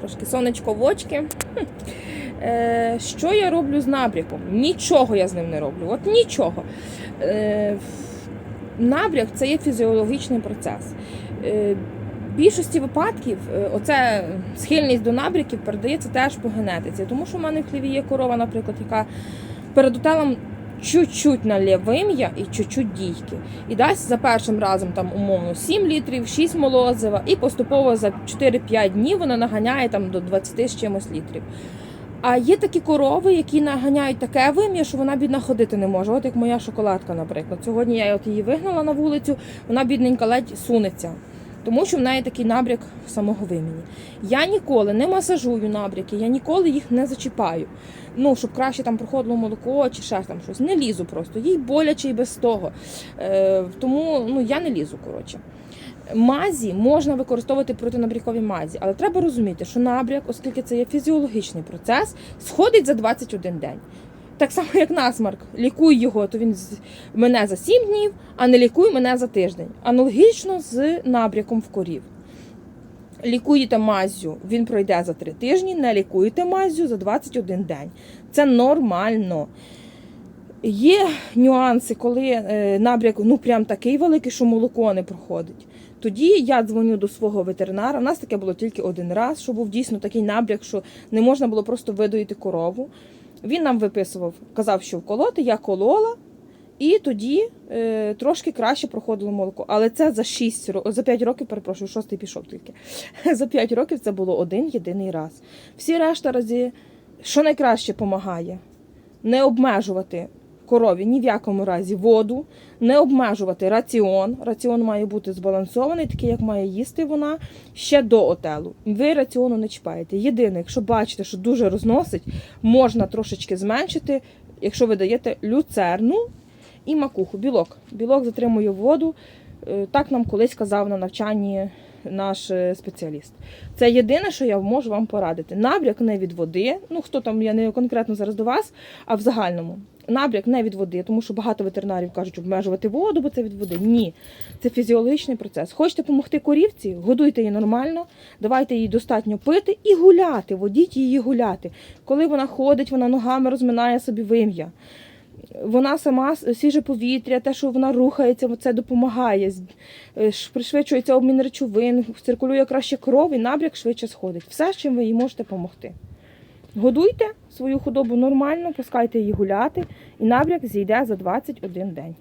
Трошки сонечко в очки. Е, що я роблю з набряком? Нічого я з ним не роблю. От нічого. Е, набряк це є фізіологічний процес. Е, в більшості випадків е, оце схильність до набряків передається теж по генетиці. Тому що в мене в хліві є корова, наприклад, яка перед утелом чуть-чуть налє вим'я і чуть-чуть дійки. І дасть за першим разом там умовно 7 літрів, 6 молозива, і поступово за 4-5 днів вона наганяє там до 20 з чимось літрів. А є такі корови, які наганяють таке вим'я, що вона бідна ходити не може. От як моя шоколадка, наприклад. Сьогодні я от її вигнала на вулицю, вона бідненька ледь сунеться. Тому що в неї такий набряк самого вимені. Я ніколи не масажую набряки, я ніколи їх не зачіпаю. Ну, щоб краще там проходило молоко чи ще там щось. Не лізу просто. Їй боляче і без того. Е, тому ну, я не лізу, коротше. Мазі можна використовувати протинабрякові мазі, але треба розуміти, що набряк, оскільки це є фізіологічний процес, сходить за 21 день. Так само, як насмарк. Лікуй його, то він мене за 7 днів, а не лікуй мене за тиждень. Аналогічно з набряком в корів. Лікуєте маззю, він пройде за 3 тижні, не лікуєте маззю за 21 день. Це нормально. Є нюанси, коли е, набряк ну прям такий великий, що молоко не проходить. Тоді я дзвоню до свого ветеринара. У нас таке було тільки один раз, що був дійсно такий набряк, що не можна було просто видоїти корову. Він нам виписував, казав, що вколоти, я колола, і тоді е, трошки краще проходило молоко. Але це за 6 років, за 5 років, перепрошую, шостий пішов тільки. За 5 років це було один єдиний раз. Всі решта рази, що найкраще допомагає? Не обмежувати корові ні в якому разі воду, не обмежувати раціон. Раціон має бути збалансований, такий, як має їсти вона ще до отелу. Ви раціону не чіпаєте. Єдине, якщо бачите, що дуже розносить, можна трошечки зменшити, якщо ви даєте люцерну і макуху. Білок. Білок затримує воду. Е, Так нам колись казав на навчанні наш е, спеціаліст. Це єдине, що я можу вам порадити. Набряк не від води. Ну хто там, я не конкретно зараз до вас, а в загальному. Набряк не від води, тому що багато ветеринарів кажуть, обмежувати воду, бо це від води. Ні, це фізіологічний процес. Хочете допомогти корівці, годуйте її нормально, давайте їй достатньо пити і гуляти. Водіть її гуляти. Коли вона ходить, вона ногами розминає собі вим'я. Вона сама свіже повітря, те, що вона рухається, це допомагає. Е, Пришвидшується обмін речовин, циркулює краще кров і набряк швидше сходить. Все, чим ви їй можете допомогти. Годуйте свою худобу нормально, пускайте її гуляти, і набряк зійде за 21 день.